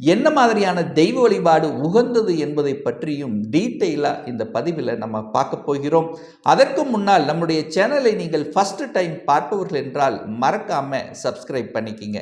என்ன மாதிரியான தெய்வ வழிபாடு உகந்தது என்பதை பற்றியும் டீட்டெயிலாக இந்த பதிவில் நம்ம பார்க்க போகிறோம். அதற்கு முன்னால் நம்முடைய சேனலை நீங்கள் ஃபஸ்ட்டு டைம் பார்ப்பவர்கள் என்றால் மறக்காமல் சப்ஸ்கிரைப் பண்ணிக்கிங்க.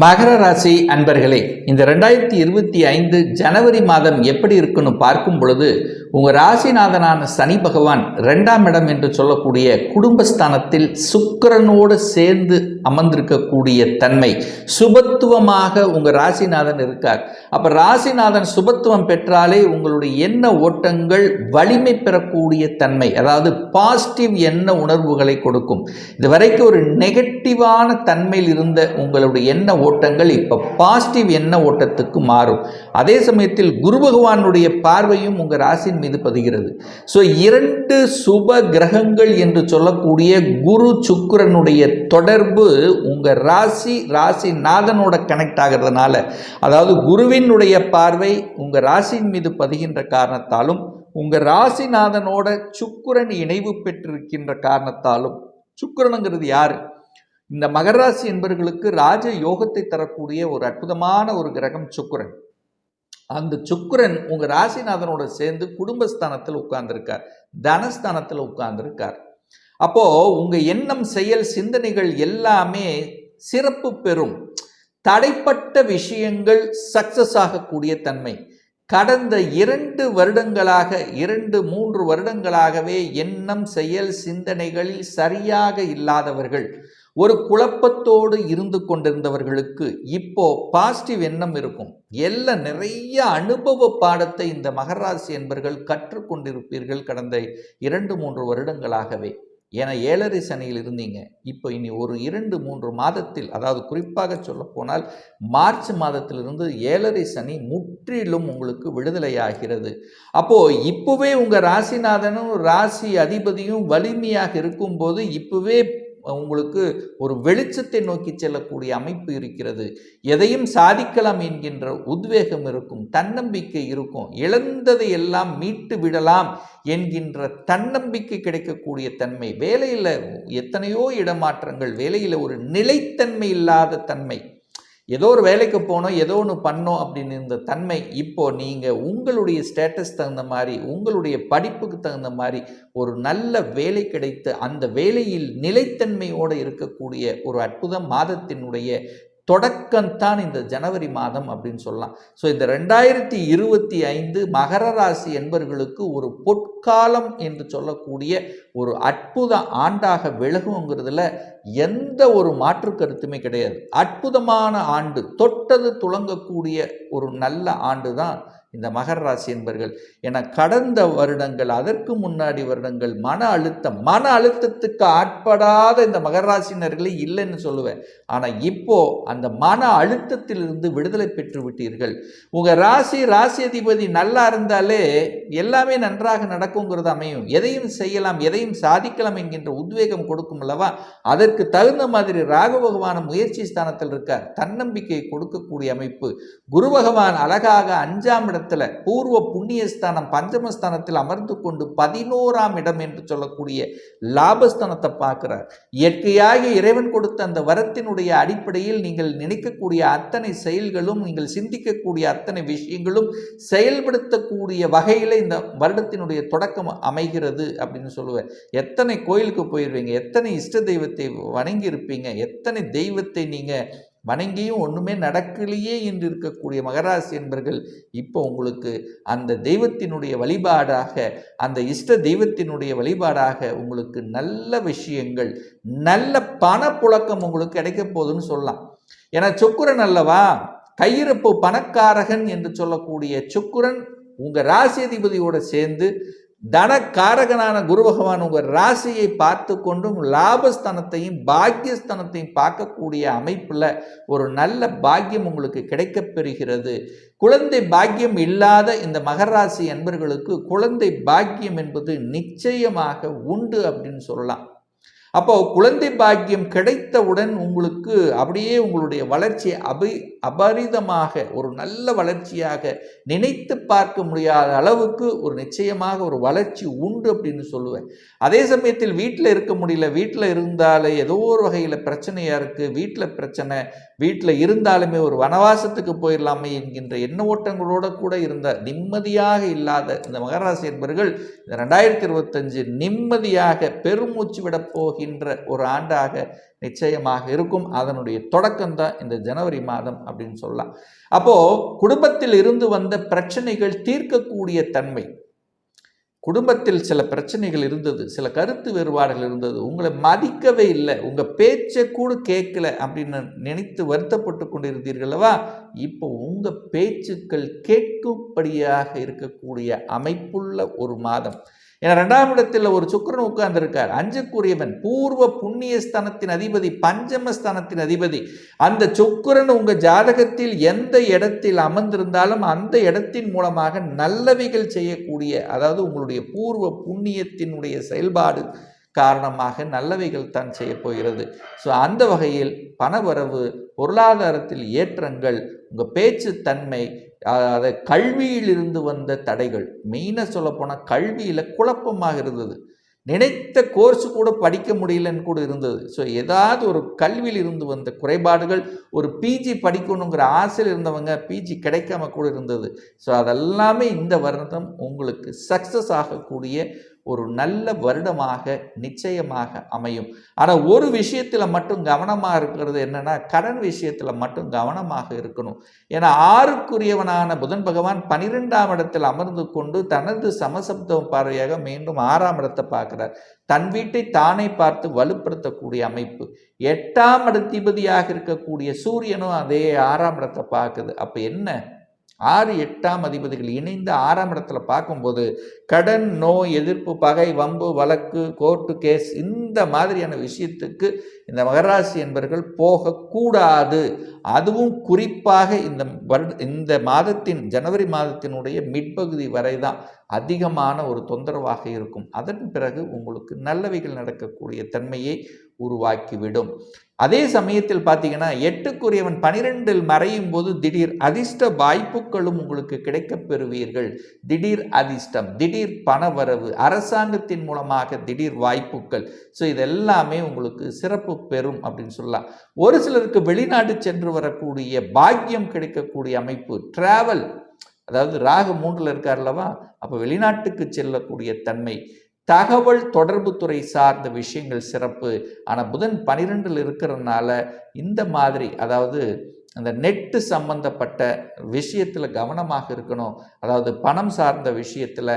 மகர ராசி அன்பர்களே இந்த ரெண்டாயிரத்தி இருபத்தி ஐந்து ஜனவரி மாதம் எப்படி இருக்குன்னு பார்க்கும் பொழுது உங்கள் ராசிநாதனான சனி பகவான் ரெண்டாம் இடம் என்று சொல்லக்கூடிய குடும்பஸ்தானத்தில் சுக்கரனோடு சேர்ந்து அமர்ந்திருக்கக்கூடிய தன்மை. சுபத்துவமாக உங்கள் ராசிநாதன் இருக்கார். அப்போ ராசிநாதன் சுபத்துவம் பெற்றாலே உங்களுடைய எண்ண ஓட்டங்கள் வலிமை பெறக்கூடிய தன்மை அதாவது பாசிட்டிவ் எண்ண உணர்வுகளை கொடுக்கும். இதுவரைக்கும் ஒரு நெகட்டிவான தன்மையில் இருந்த உங்களுடைய எண்ண ஓட்டங்கள் இப்போ பாசிட்டிவ் எண்ண ஓட்டத்துக்கு மாறும். அதே சமயத்தில் குரு பகவானுடைய பார்வையும் உங்கள் ராசியின் மீது பதிகிறது. ஸோ இரண்டு சுப கிரகங்கள் என்று சொல்லக்கூடிய குரு சுக்கிரனுடைய தொடர்பு உங்கள் ராசி ராசி நாதனோட கனெக்ட் ஆகிறதுனால அதாவது குருவினுடைய பார்வை உங்கள் ராசியின் மீது பதிகின்ற காரணத்தாலும் உங்கள் ராசிநாதனோட சுக்கிரன் இணைவு பெற்றிருக்கின்ற காரணத்தாலும் சுக்கிரனுங்கிறது யாரு? இந்த மகராசி என்பவர்களுக்கு ராஜ யோகத்தை தரக்கூடிய ஒரு அற்புதமான ஒரு கிரகம் சுக்கிரன். அந்த சுக்கிரன் உங்க ராசிநாதனோட சேர்ந்து குடும்பஸ்தானத்தில் உட்கார்ந்துருக்கார் தனஸ்தானத்தில் உட்கார்ந்துருக்கார். அப்போ உங்க எண்ணம் செயல் சிந்தனைகள் எல்லாமே சிறப்பு பெறும். தடைப்பட்ட விஷயங்கள் சக்சஸ் ஆகக்கூடிய தன்மை. கடந்த இரண்டு வருடங்களாக இரண்டு மூன்று வருடங்களாகவே எண்ணம் செயல் சிந்தனைகளில் சரியாக இல்லாதவர்கள் ஒரு குழப்பத்தோடு இருந்து கொண்டிருந்தவர்களுக்கு இப்போ பாசிட்டிவ் எண்ணம் இருக்கும். எல்லாம் நிறைய அனுபவ பாடத்தை இந்த மகராசி என்பர்கள் கற்றுக்கொண்டிருப்பீர்கள் கடந்த இரண்டு மூன்று வருடங்களாகவே. ஏன்னா ஏழரை சனியில் இருந்தீங்க. இப்போ இனி ஒரு இரண்டு மூன்று மாதத்தில் அதாவது குறிப்பாக சொல்லப்போனால் மார்ச் மாதத்திலிருந்து ஏழரை சனி முற்றிலும் உங்களுக்கு விடுதலையாகிறது. அப்போது இப்போவே உங்கள் ராசிநாதனும் ராசி அதிபதியும் வலிமையாக இருக்கும்போது இப்போவே உங்களுக்கு ஒரு வெளிச்சத்தை நோக்கி செல்லக்கூடிய அமைப்பு இருக்கிறது. எதையும் சாதிக்கலாம் என்கின்ற உத்வேகம் இருக்கும் தன்னம்பிக்கை இருக்கும் இழந்ததை எல்லாம் மீட்டு விடலாம் என்கின்ற தன்னம்பிக்கை கிடைக்கக்கூடிய தன்மை வேலையில் எத்தனையோ இடமாற்றங்கள் வேலையில் ஒரு நிலைத்தன்மை இல்லாத தன்மை. ஏதோ ஒரு வேலைக்கு போனோம் ஏதோ ஒன்று பண்ணோம் அப்படின்னு இருந்த தன்மை இப்போ நீங்கள் உங்களுடைய ஸ்டேட்டஸ் தகுந்த மாதிரி உங்களுடைய படிப்புக்கு தகுந்த மாதிரி ஒரு நல்ல வேலை கிடைத்து அந்த வேலையில் நிலைத்தன்மையோடு இருக்கக்கூடிய ஒரு அற்புத மாதத்தினுடைய தொடக்கம்தான் இந்த ஜனவரி மாதம் அப்படின்னு சொல்லலாம். ஸோ இந்த ரெண்டாயிரத்தி இருபத்தி ஐந்து மகர ராசி என்பவர்களுக்கு ஒரு பொற்காலம் என்று சொல்லக்கூடிய ஒரு அற்புத ஆண்டாக விலகுங்கிறதுல எந்த ஒரு மாற்று கருத்துமே கிடையாது. அற்புதமான ஆண்டு தொட்டது துளங்கக்கூடிய ஒரு நல்ல ஆண்டு தான் இந்த மகர ராசி என்பர்கள். என கடந்த வருடங்கள் அதற்கு முன்னாடி வருடங்கள் மன அழுத்தம் மன அழுத்தத்துக்கு ஆட்படாத இந்த மகர ராசினர்களே இல்லைன்னு சொல்லுவேன். ஆனால் இப்போ அந்த மன அழுத்தத்திலிருந்து விடுதலை பெற்று விட்டீர்கள். உங்கள் ராசி ராசி அதிபதி நல்லா இருந்தாலே எல்லாமே நன்றாக நடக்குங்கிறது அமையும். எதையும் செய்யலாம் எதையும் சாதிக்கலாம் என்கின்ற உத்வேகம் கொடுக்கும் அல்லவா? அதற்கு தகுந்த மாதிரி ராகு பகவான முயற்சி ஸ்தானத்தில் இருக்கார். தன்னம்பிக்கை கொடுக்கக்கூடிய அமைப்பு. குரு பகவான் அழகாக அஞ்சாம் இடத்தில் பூர்வ புண்ணியஸ்தானம் பஞ்சமஸ்தானத்தில் அமர்ந்து கொண்டு பதினோராம் இடம் என்று சொல்லக்கூடிய லாபஸ்தானத்தை பார்க்கிறார். இயற்கையாக இறைவன் கொடுத்த அந்த வரத்தினுடைய அடிப்படையில் நீங்கள் நினைக்கக்கூடிய அத்தனை செயல்களும் நீங்கள் சிந்திக்கக்கூடிய அத்தனை விஷயங்களும் செயல்படுத்தக்கூடிய வகையில் இந்த வருடத்தினுடைய தொடக்கம் அமைகிறது அப்படின்னு சொல்லுவேன் எத்தனை கோயிலுக்கு போயிடுவீங்க எத்தனை இஷ்ட தெய்வத்தை வணங்கி இருப்பீங்க எத்தனை தெய்வத்தை நீங்கள் வணங்கியும் ஒன்றுமே நடக்கலையே என்று இருக்கக்கூடிய மகராசி என்பர்கள் இப்போ உங்களுக்கு அந்த தெய்வத்தினுடைய வழிபாடாக அந்த இஷ்ட தெய்வத்தினுடைய வழிபாடாக உங்களுக்கு நல்ல விஷயங்கள் நல்ல பணப்புழக்கம் உங்களுக்கு கிடைக்க போகுதுன்னு சொல்லலாம். ஏன்னா சுக்குரன் அல்லவா? கையிருப்பு பணக்காரகன் என்று சொல்லக்கூடிய சுக்குரன் உங்கள் ராசி அதிபதியோடு சேர்ந்து தனக்காரகனான குரு பகவான் உங்கள் ராசியை பார்த்து கொண்டும் லாபஸ்தானத்தையும் பாக்கியஸ்தானத்தையும் பார்க்கக்கூடிய அமைப்பில் ஒரு நல்ல பாக்கியம் உங்களுக்கு கிடைக்கப் பெறுகிறது. குழந்தை பாக்கியம் இல்லாத இந்த மகராசி அன்பர்களுக்கு குழந்தை பாக்கியம் என்பது நிச்சயமாக உண்டு அப்படின்னு சொல்லலாம். அப்போ குழந்தை பாக்கியம் கிடைத்தவுடன் உங்களுக்கு அப்படியே உங்களுடைய வளர்ச்சி அபி அபரிதமாக ஒரு நல்ல வளர்ச்சியாக நினைத்து பார்க்க முடியாத அளவுக்கு ஒரு நிச்சயமாக ஒரு வளர்ச்சி உண்டு அப்படின்னு சொல்லுவேன். அதே சமயத்தில் வீட்டில் இருக்க முடியல வீட்டில் இருந்தாலே ஏதோ ஒரு வகையில் பிரச்சனையாக இருக்குது வீட்டில் பிரச்சனை வீட்டில் இருந்தாலுமே ஒரு வனவாசத்துக்கு போயிடலாமே என்கின்ற எண்ண ஓட்டங்களோடு கூட இருந்த நிம்மதியாக இல்லாத இந்த மகராசி என்பவர்கள் இந்த ரெண்டாயிரத்தி இருபத்தஞ்சு நிம்மதியாக பெருமூச்சு விட போகின்ற ஒரு ஆண்டாக நிச்சயமாக இருக்கும். அதனுடைய தொடக்கம் தான் இந்த ஜனவரி மாதம் அப்படின்னு சொல்லலாம். அப்போது குடும்பத்தில் இருந்து வந்த பிரச்சனைகள் தீர்க்கக்கூடிய தன்மை. குடும்பத்தில் சில பிரச்சனைகள் இருந்தது சில கருத்து வேறுபாடுகள் இருந்தது. உங்களை மதிக்கவே இல்லை உங்கள் பேச்சை கூட கேட்கல அப்படின்னு நினைத்து வருத்தப்பட்டு கொண்டிருந்தீர்களவா இப்போ உங்கள் பேச்சுக்கள் கேட்கும்படியாக இருக்கக்கூடிய அமைப்புள்ள ஒரு மாதம். ஏன்னா ரெண்டாம் இடத்தில் ஒரு சுக்கரன் உட்கார்ந்திருக்கார். அஞ்சுக்குரியவன் பூர்வ புண்ணிய ஸ்தானத்தின் அதிபதி பஞ்சம ஸ்தானத்தின் அதிபதி. அந்த சுக்கரன் உங்கள் ஜாதகத்தில் எந்த இடத்தில் அமர்ந்திருந்தாலும் அந்த இடத்தின் மூலமாக நல்லவைகள் செய்யக்கூடிய அதாவது உங்களுடைய பூர்வ புண்ணியத்தினுடைய செயல்பாடு காரணமாக நல்லவைகள் தான் செய்ய போகிறது. ஸோ அந்த வகையில் பணவரவு பொருளாதாரத்தில் ஏற்றங்கள் உங்கள் பேச்சு தன்மை அதை கல்வியிலிருந்து வந்த தடைகள். மெயினாக சொல்லப்போனால் கல்வியில் குழப்பமாக இருந்தது. நினைத்த கோர்ஸ் கூட படிக்க முடியலன்னு கூட இருந்தது. ஸோ ஏதாவது ஒரு கல்வியில் இருந்து வந்த குறைபாடுகள் ஒரு பிஜி படிக்கணுங்கிற ஆசையில் இருந்தவங்க பிஜி கிடைக்காம கூட இருந்தது. ஸோ அதெல்லாமே இந்த வருடம் உங்களுக்கு சக்ஸஸ் ஆகக்கூடிய ஒரு நல்ல வருடமாக நிச்சயமாக அமையும். ஆனால் ஒரு விஷயத்தில் மட்டும் கவனமாக இருக்கிறது என்னென்னா கடன் விஷயத்தில் மட்டும் கவனமாக இருக்கணும். ஏன்னா ஆறுக்குரியவனான புதன் பகவான் பனிரெண்டாம் இடத்தில் அமர்ந்து கொண்டு தனது சமசப்தம் பார்வையாக மீண்டும் ஆறாம் இடத்தை பார்க்குறார். தன் வீட்டை தானே பார்த்து வலுப்படுத்தக்கூடிய அமைப்பு. எட்டாம் இடத்திபதியாக இருக்கக்கூடிய சூரியனும் அதே ஆறாம் இடத்தை பார்க்குது. அப்போ என்ன? ஆறு எட்டாம் அதிபதிகள் இணைந்து ஆறாம் இடத்துல பார்க்கும்போது கடன் நோய் எதிர்ப்பு பகை வம்பு வழக்கு கோர்ட்டு கேஸ் இந்த மாதிரியான விஷயத்துக்கு இந்த மகராசி என்பர்கள் போகக்கூடாது. அதுவும் குறிப்பாக இந்த வருட இந்த மாதத்தின் ஜனவரி மாதத்தினுடைய மிட்பகுதி வரை தான் அதிகமான ஒரு தொந்தரவாக இருக்கும். அதன் பிறகு உங்களுக்கு நல்லவைகள் நடக்கக்கூடிய தன்மையை உருவாக்கிவிடும். அதே சமயத்தில் பார்த்தீங்கன்னா எட்டுக்குரியவன் பனிரெண்டில் மறையும் போது திடீர் அதிர்ஷ்ட வாய்ப்புகளும் உங்களுக்கு கிடைக்கப் பெறுவீர்கள். திடீர் அதிர்ஷ்டம் திடீர் பணவரவு அரசாங்கத்தின் மூலமாக திடீர் வாய்ப்புகள். ஸோ இதெல்லாமே உங்களுக்கு சிறப்பு பெறும் அப்படின்னு சொல்லலாம். ஒரு சிலருக்கு வெளிநாடு சென்று வரக்கூடிய பாக்கியம் கிடைக்கக்கூடிய அமைப்பு டிராவல் அதாவது ராகு மூன்றில் இருக்கார் அல்லவா? அப்போ வெளிநாட்டுக்கு செல்லக்கூடிய தன்மை. தகவல் தொடர்பு துறை சார்ந்த விஷயங்கள் சிறப்பு. ஆனால் புதன் பனிரெண்டில் இருக்கிறதுனால இந்த மாதிரி அதாவது அந்த நெட்டு சம்பந்தப்பட்ட விஷயத்தில் கவனமாக இருக்கணும். அதாவது பணம் சார்ந்த விஷயத்தில்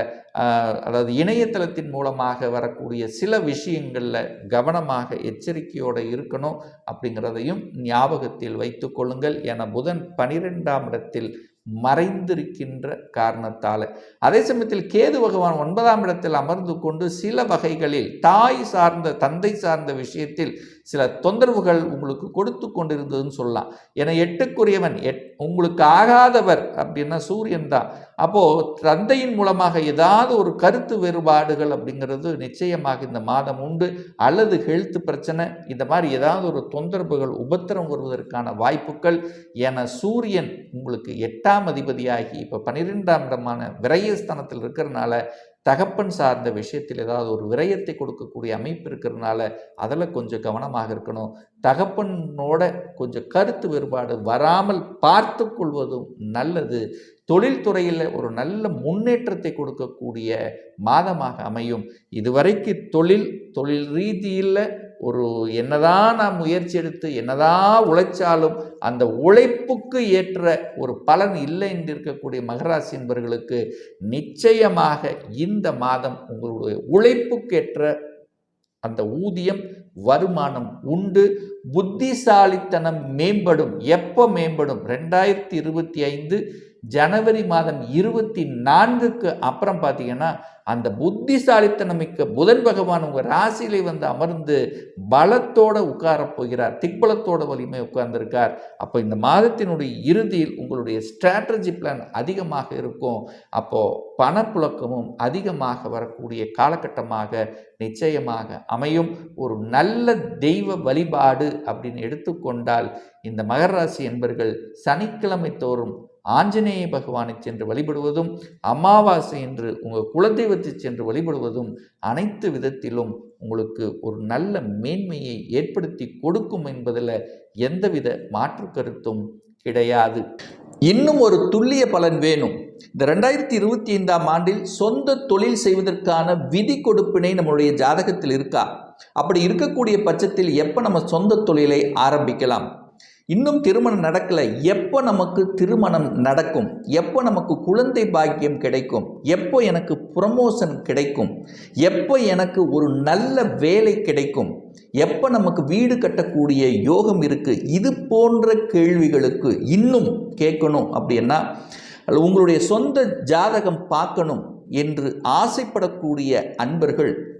அதாவது இணையதளத்தின் மூலமாக வரக்கூடிய சில விஷயங்களில் கவனமாக எச்சரிக்கையோடு இருக்கணும். அப்படிங்கிறதையும் ஞாபகத்தில் வைத்து கொள்ளுங்கள். என புதன் பனிரெண்டாம் இடத்தில் மறைந்திருக்கின்ற காரணத்தால். அதே சமயத்தில் கேது பகவான் ஒன்பதாம் இடத்தில் அமர்ந்து கொண்டு சில வகைகளில் தாய் சார்ந்த தந்தை சார்ந்த விஷயத்தில் சில தொந்தரவுகள் உங்களுக்கு கொடுத்து கொண்டிருந்ததுன்னு சொல்லலாம். ஏன்னா எட்டுக்குரியவன் எட் உங்களுக்கு ஆகாதவர் அப்படின்னா சூரியன் தான். அப்போது தந்தையின் மூலமாக ஏதாவது ஒரு கருத்து வேறுபாடுகள் அப்படிங்கிறது நிச்சயமாக இந்த மாதம் உண்டு. அல்லது ஹெல்த் பிரச்சனை இந்த மாதிரி ஏதாவது ஒரு தொந்தரவுகள் உபத்திரம் வருவதற்கான வாய்ப்புகள். என சூரியன் உங்களுக்கு எட்டாம் அதிபதியாகி இப்போ பன்னிரெண்டாம் இடமான விரயஸ்தானத்தில் இருக்கிறனால தகப்பன் சார்ந்த விஷயத்தில் ஏதாவது ஒரு விரயத்தை கொடுக்கக்கூடிய அமைப்பு இருக்கிறதுனால அதில் கொஞ்சம் கவனமாக இருக்கணும். தகப்பனோட கொஞ்சம் கருத்து வேறுபாடு வராமல் பார்த்து கொள்வதும் நல்லது. தொழில்துறையில் ஒரு நல்ல முன்னேற்றத்தை கொடுக்கக்கூடிய மாதமாக அமையும். இதுவரைக்கு தொழில் தொழில் ரீதியில் ஒரு என்னதான் நான் முயற்சி எடுத்து என்னதான் உழைச்சாலும் அந்த உழைப்புக்கு ஏற்ற ஒரு பலன் இல்லை என்று இருக்கக்கூடிய மகராசி என்பவர்களுக்கு நிச்சயமாக இந்த மாதம் உங்களுடைய உழைப்புக்கேற்ற அந்த ஊதியம் வருமானம் உண்டு. புத்திசாலித்தனம் மேம்படும். எப்போ மேம்படும்? ரெண்டாயிரத்தி இருபத்தி ஐந்து ஜனவரி மாதம் இருபத்தி நான்குக்கு அப்புறம் பார்த்தீங்கன்னா அந்த புத்திசாலித்தனமிக்க புதன் பகவான் உங்கள் ராசியிலே வந்து அமர்ந்து பலத்தோடு உட்காரப் போகிறார். திக்பலத்தோட வலிமை உட்கார்ந்திருக்கார். அப்போ இந்த மாதத்தினுடைய இறுதியில் உங்களுடைய ஸ்ட்ராட்டஜி பிளான் அதிகமாக இருக்கும். அப்போது பணப்புழக்கமும் அதிகமாக வரக்கூடிய காலகட்டமாக நிச்சயமாக அமையும். ஒரு நல்ல தெய்வ வழிபாடு அப்படின்னு எடுத்துக்கொண்டால் இந்த மகர ராசி என்பர்கள் சனிக்கிழமை தோறும் ஆஞ்சநேய பகவானை சென்று வழிபடுவதும் அமாவாசை என்று உங்கள் குலதெய்வ குலதெய்வத்தை சென்று வழிபடுவதும் அனைத்து விதத்திலும் உங்களுக்கு ஒரு நல்ல மேன்மையை ஏற்படுத்தி கொடுக்கும் என்பதில் எந்தவித மாற்று கருத்தும் கிடையாது. இன்னும் ஒரு துல்லிய பலன் வேணும். இந்த ரெண்டாயிரத்தி இருபத்தி ஐந்தாம் ஆண்டில் சொந்த தொழில் செய்வதற்கான விதி கொடுப்பினை நம்மளுடைய ஜாதகத்தில் இருக்கா? அப்படி இருக்கக்கூடிய பட்சத்தில் எப்போ நம்ம சொந்த தொழிலை ஆரம்பிக்கலாம்? இன்னும் திருமணம் நடக்கலை. எப்போ நமக்கு திருமணம் நடக்கும்? எப்போ நமக்கு குழந்தை பாக்கியம் கிடைக்கும்? எப்போ எனக்கு ப்ரமோஷன் கிடைக்கும்? எப்போ எனக்கு ஒரு நல்ல வேலை கிடைக்கும்? எப்போ நமக்கு வீடு கட்டக்கூடிய யோகம் இருக்குது இது போன்ற கேள்விகளுக்கு இன்னும் கேட்கணும் அப்படின்னா உங்களுடைய சொந்த ஜாதகம் பார்க்கணும் என்று ஆசைப்படக்கூடிய அன்பர்கள்